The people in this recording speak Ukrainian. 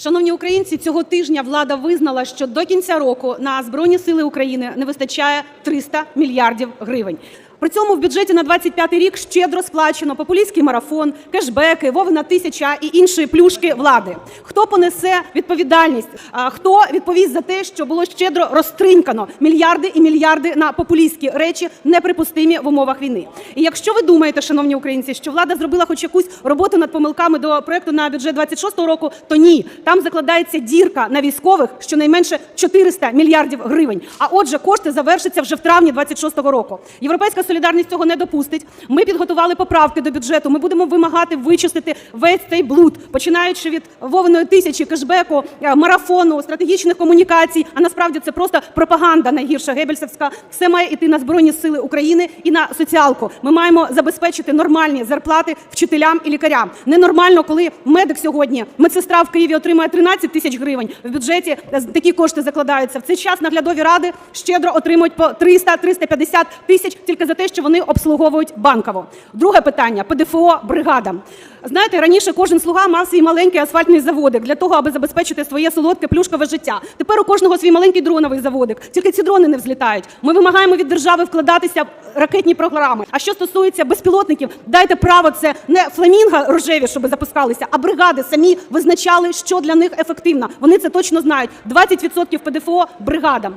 Шановні українці, цього тижня влада визнала, що до кінця року на Збройні Сили України не вистачає 300 мільярдів гривень. При цьому в бюджеті на 25 рік щедро сплачено популістський марафон, кешбеки, Вовина тисяча і інші плюшки влади. Хто понесе відповідальність? Хто відповість за те, що було щедро розтринькано мільярди і мільярди на популістські речі, неприпустимі в умовах війни? І якщо ви думаєте, шановні українці, що влада зробила хоч якусь роботу над помилками до проекту на бюджет 26 року, то ні, там закладається дірка на військових щонайменше 400 мільярдів гривень. А отже, кошти завершаться вже в травні 26 року. Європейська солідарність цього не допустить. Ми підготували поправки до бюджету. Ми будемо вимагати вичистити весь цей блуд, починаючи від вовної тисячі кешбеку, е, марафону, стратегічних комунікацій. А насправді це просто пропаганда найгірша гебельсівська. Все має йти на збройні сили України і на соціалку. Ми маємо забезпечити нормальні зарплати вчителям і лікарям. Ненормально, коли медик сьогодні, медсестра в Києві отримує 13 тисяч гривень. В бюджеті е, такі кошти закладаються. В цей час наглядові ради щедро отримують по 300-350 тисяч тільки за те, що вони обслуговують банково. Друге питання ПДФО бригадам. Знаєте, раніше кожен слуга мав свій маленький асфальтний заводик для того, аби забезпечити своє солодке плюшкове життя. Тепер у кожного свій маленький дроновий заводик. Тільки ці дрони не взлітають. Ми вимагаємо від держави вкладатися в ракетні програми. А що стосується безпілотників, дайте право це не фламінго рожеві, щоб запускалися, а бригади самі визначали, що для них ефективно. Вони це точно знають. 20% ПДФО бригадам.